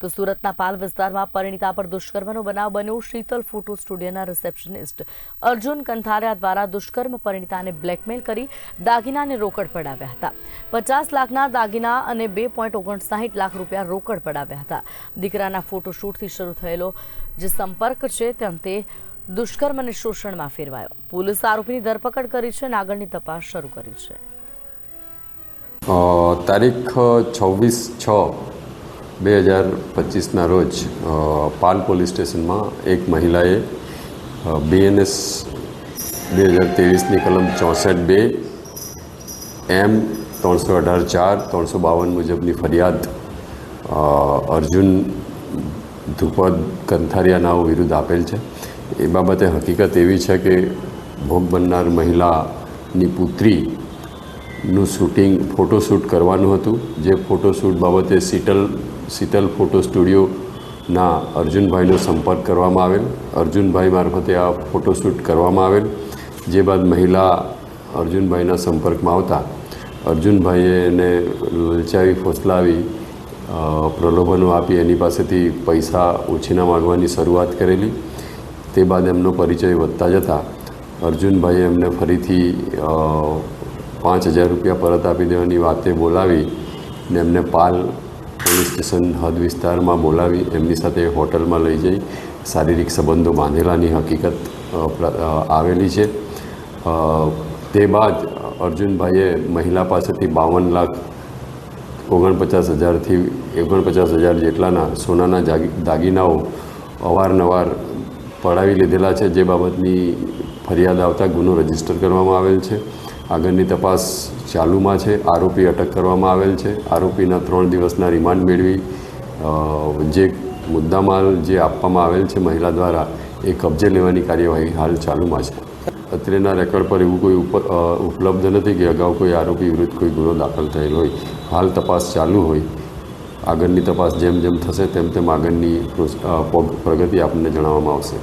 તો સુરતના પાલ વિસ્તારમાં પરિણીતા પર દુષ્કર્મનો બનાવ બન્યો. શીતલ ફોટો સ્ટુડિયોના રિસેપ્શનિસ્ટ અર્જુન કંથારિયા દ્વારા દુષ્કર્મ પરિણીતાને બ્લેકમેલ કરી દાગીનાને રોકડ પડાવ્યા હતા. પચાસ લાખના દાગીના અને બે પોઈન્ટ ઓગણસાઠ લાખ રૂપિયા રોકડ પડાવ્યા હતા. દીકરાના ફોટોશૂટથી શરૂ થયેલો જે સંપર્ક છે તે દુષ્કર્મ અને શોષણમાં ફેરવાયો. પોલીસ આરોપીની ધરપકડ કરી છે અને આગળની તપાસ શરૂ કરી છે. તારીખ છવ્વીસ છ બે હજાર પચીસના રોજ પાલ પોલીસ સ્ટેશનમાં એક મહિલાએ બીએનએસ બે હજાર ત્રેવીસની કલમ ચોસઠ બે, એમ ત્રણસો અઢાર ચાર, ત્રણસો બાવન મુજબની ફરિયાદ અર્જુન ધ્રુપદ કંથારિયા નાઓ વિરુદ્ધ આપેલ છે. એ બાબતે હકીકત એવી છે કે ભોગ બનનાર મહિલાની પુત્રી નું શૂટિંગ ફોટોશૂટ કરવાનું હતું. જે ફોટોશૂટ બાબતે શીતલ શીતલ ફોટો સ્ટુડિયોના અર્જુનભાઈનો સંપર્ક કરવામાં આવેલ. અર્જુનભાઈ મારફતે આ ફોટોશૂટ કરવામાં આવેલ. જે બાદ મહિલા અર્જુનભાઈના સંપર્કમાં આવતા અર્જુનભાઈએ એને લલચાવી, ફોસલાવી પ્રલોભનો આપી એની પાસેથી પૈસા ઉછીના માગવાની શરૂઆત કરેલી. તે બાદ એમનો પરિચય વધતા જતાં અર્જુનભાઈએ એમને ફરીથી પાંચ હજાર રૂપિયા પરત આપી દેવાની વાતે બોલાવી ને એમને પાલ પોલીસ સ્ટેશન હદ વિસ્તારમાં બોલાવી, એમની સાથે હોટલમાં લઈ જઈ. શારીરિક સંબંધો બાંધેલાની હકીકત આવેલી છે. તે બાદ અર્જુનભાઈએ મહિલા પાસેથી બાવન લાખ ઓગણપચાસ હજારથી ઓગણપચાસ હજાર જેટલાના સોનાના દાગીનાઓ અવારનવાર પડાવી લીધેલા છે, જે બાબતની ફરિયાદ આવતા ગુનો રજિસ્ટર કરવામાં આવેલ છે. આગળની તપાસ ચાલુમાં છે. આરોપી અટક કરવામાં આવેલ છે. આરોપીના ત્રણ દિવસના રિમાન્ડ મેળવી જે મુદ્દામાલ જે આપવામાં આવેલ છે મહિલા દ્વારા, એ કબજે લેવાની કાર્યવાહી હાલ ચાલુમાં છે. અત્રેના રેકોર્ડ પર એવું કોઈ ઉપ- ઉપલબ્ધ નથી કે અગાઉ કોઈ આરોપી વિરુદ્ધ કોઈ ગુનો દાખલ થયેલ હોય. હાલ તપાસ ચાલુ હોય. આગળની તપાસ જેમ જેમ થશે તેમ તેમ આગળની પ્રગતિ આપણને જણાવવામાં આવશે.